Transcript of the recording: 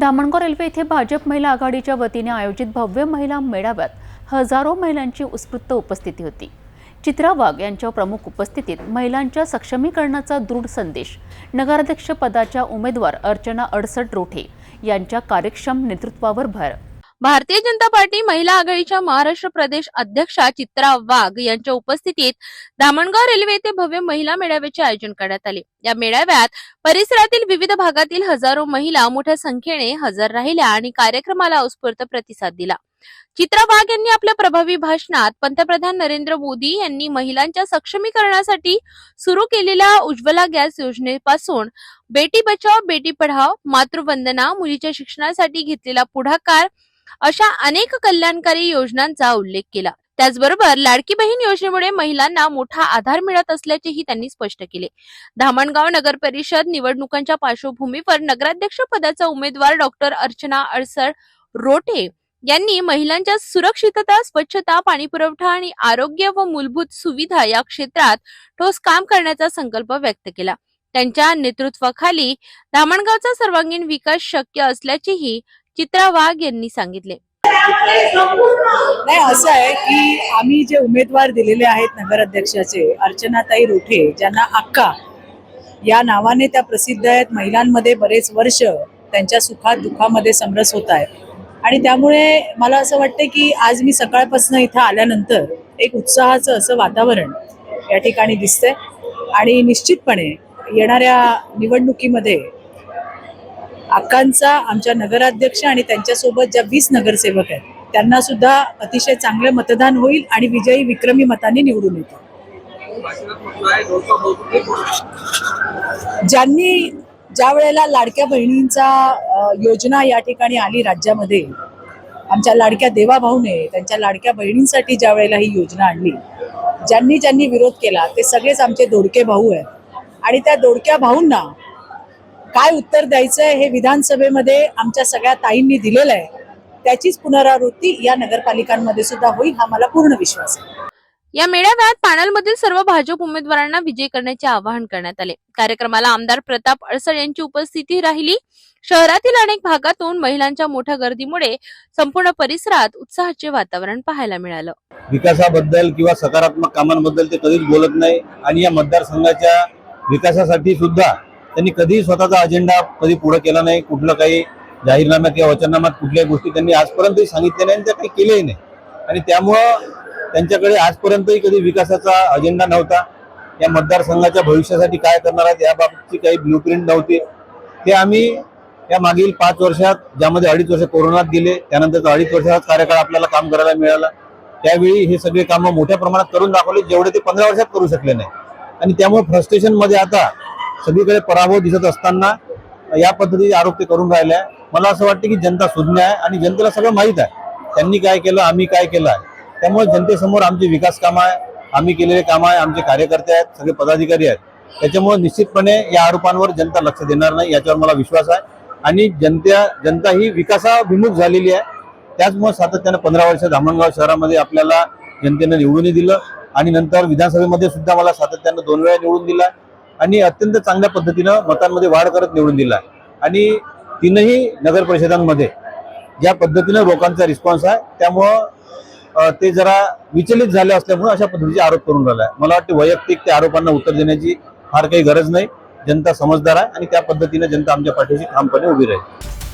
Dhamangaon railway येथे भाजप महिला आघाडीच्या वतीने आयोजित भव्य महिला मेळाव्यात हजारो महिलांची उत्स्फूर्त उपस्थिती होती. चित्रा वाघ यांच्या प्रमुख उपस्थितीत महिलांच्या सक्षमीकरणाचा दृढ संदेश नगराध्यक्ष पदाच्या उमेदवार अर्चना अडसट रोठे यांच्या कार्यक्षम नेतृत्वावर भर भारतीय जनता पार्टी महिला आघाडीच्या महाराष्ट्र प्रदेश अध्यक्षा चित्रा वाघ यांच्या उपस्थितीत धामणगाव रेल्वे येथे भव्य महिला मेळाव्याचे आयोजन करण्यात आले. या मेळाव्यात परिसरातील विविध भागातील हजारो महिला मोठ्या संख्येने हजर राहिल्या आणि कार्यक्रमाला उत्स्फूर्त प्रतिसाद दिला. चित्रा वाघ यांनी आपल्या प्रभावी भाषणात पंतप्रधान नरेंद्र मोदी यांनी महिलांच्या सक्षमीकरणासाठी सुरू केलेल्या उज्ज्वला गॅस योजनेपासून बेटी बचाव बेटी पढाव मातृवंदना मुलीच्या शिक्षणासाठी घेतलेला पुढाकार अशा अनेक कल्याणकारी योजनांचा उल्लेख केला. त्याचबरोबर लाडकी बहीण योजनेमुळे महिलांना मोठा आधार मिळत असल्याचेही त्यांनी स्पष्ट केले. धामणगाव नगर परिषद निवडणुकांच्या पार्श्वभूमीवर नगराध्यक्ष पदाचा उमेदवार डॉक्टर अर्चना अडसर रोटे यांनी महिलांच्या सुरक्षितता स्वच्छता पाणीपुरवठा आणि आरोग्य व मूलभूत सुविधा या क्षेत्रात ठोस काम करण्याचा संकल्प व्यक्त केला. त्यांच्या नेतृत्वाखाली धामणगावचा सर्वांगीण विकास शक्य असल्याचेही चित्रा वाघ यांनी सांगितले. नाही असं आहे की आम्ही जे उमेदवार दिलेले आहेत नगराध्यक्षाचे अर्चनाताई रोठे ज्यांना अक्का या नावाने त्या प्रसिद्ध आहेत महिलांमध्ये बरेच वर्ष त्यांच्या सुखात दुःखामध्ये समरस होत आहे आणि त्यामुळे मला असं वाटतं की आज मी सकाळपासून इथं आल्यानंतर एक उत्साहाचं असं वातावरण या ठिकाणी दिसतंय. आणि निश्चितपणे येणाऱ्या निवडणुकीमध्ये अक्कांचा आमच्या नगराध्यक्ष आणि त्यांच्यासोबत ज्या वीस नगरसेवक आहेत त्यांना सुद्धा अतिशय चांगलं मतदान होईल आणि विजयी विक्रमी मताने निवडून येतो ज्यांनी ज्या वेळेला लाडक्या बहिणींचा योजना या ठिकाणी आली राज्यामध्ये आमच्या लाडक्या देवाभाऊने त्यांच्या लाडक्या बहिणींसाठी ज्या वेळेला ही योजना आणली ज्यांनी ज्यांनी विरोध केला ते सगळेच आमचे दोडके भाऊ आहेत. आणि त्या दोडक्या भाऊंना काय उत्तर द्यायचंय हे विधानसभेमध्ये आमच्या सगळ्या ताईंनी दिलेलं आहे. त्याचीच पुनरावृत्ती या नगरपालिकांमध्ये सुद्धा होईल हा मला पूर्ण विश्वास आहे. या मेळाव्यात पॅनलमधील सर्व भाजप उमेदवारांना विजय करण्याचे आवाहन करण्यात आले. कार्यक्रमाला आमदार प्रताप अडसळ यांची उपस्थिती राहिली. शहरातील अनेक भागातून महिलांच्या मोठ्या गर्दीमुळे संपूर्ण परिसरात उत्साहाचे वातावरण पाहायला मिळालं. विकासाबद्दल किंवा सकारात्मक कामांबद्दल ते कधीच बोलत नाही. आणि या मतदारसंघाच्या विकासासाठी सुद्धा त्यांनी कधीही स्वतःचा अजेंडा कधी पुढे केला नाही कुठलं काही जाहीरनाम्यात किंवा वचननाम्यात कुठल्याही गोष्टी त्यांनी आजपर्यंतही सांगितल्या नाही आणि त्या काही केल्याही नाही. आणि त्यामुळं त्यांच्याकडे आजपर्यंतही कधी विकासाचा अजेंडा नव्हता. या मतदारसंघाच्या भविष्यासाठी काय करणार आहेत याबाबतची काही ब्लूप्रिंट नव्हती. ते आम्ही या मागील पाच वर्षात ज्यामध्ये अडीच वर्ष कोरोनात गेले त्यानंतरचा अडीच वर्षाचा कार्यकाळ आपल्याला काम करायला मिळाला. त्यावेळी हे सगळे कामं मोठ्या प्रमाणात करून दाखवले जेवढे ते पंधरा वर्षात करू शकले नाही. आणि त्यामुळे फ्रस्ट्रेशनमध्ये आता सगळीकडे पराभव दिसत असताना या पद्धतीचे आरोप ते करून राहिले. आहे. मला असं वाटतं की जनता सुज्ञ आहे आणि जनतेला सगळं माहीत आहे. त्यांनी काय केलं आम्ही काय केलं आहे. त्यामुळे जनतेसमोर आमचे विकास कामं आहे आम्ही केलेले कामं आहे आमचे कार्यकर्ते आहेत सगळे पदाधिकारी आहेत. त्याच्यामुळे निश्चितपणे या आरोपांवर जनता लक्ष देणार नाही याच्यावर मला विश्वास आहे. आणि जनता जनता ही विकासाभिमुख झालेली आहे. त्याचमुळे सातत्यानं पंधरा वर्ष धामणगाव शहरामध्ये आपल्याला जनतेनं निवडूनही दिलं. आणि नंतर विधानसभेमध्ये सुद्धा मला सातत्यानं दोन वेळा निवडून दिला. आणि अत्यंत चांगल्या पद्धतीनं मतांमध्ये वाढ करत निवडून दिला आणि तीनही नगर परिषदांमध्ये ज्या पद्धतीनं लोकांचा रिस्पॉन्स आहे त्यामुळं ते जरा विचलित झाले असल्यामुळे अशा पद्धतीचे आरोप करून राहिला आहे मला वाटते वैयक्तिक त्या आरोपांना उत्तर देण्याची फार काही गरज नाही. जनता समजदार आहे आणि त्या पद्धतीने जनता आमच्या पाठीशी ठामपणे उभी राहील.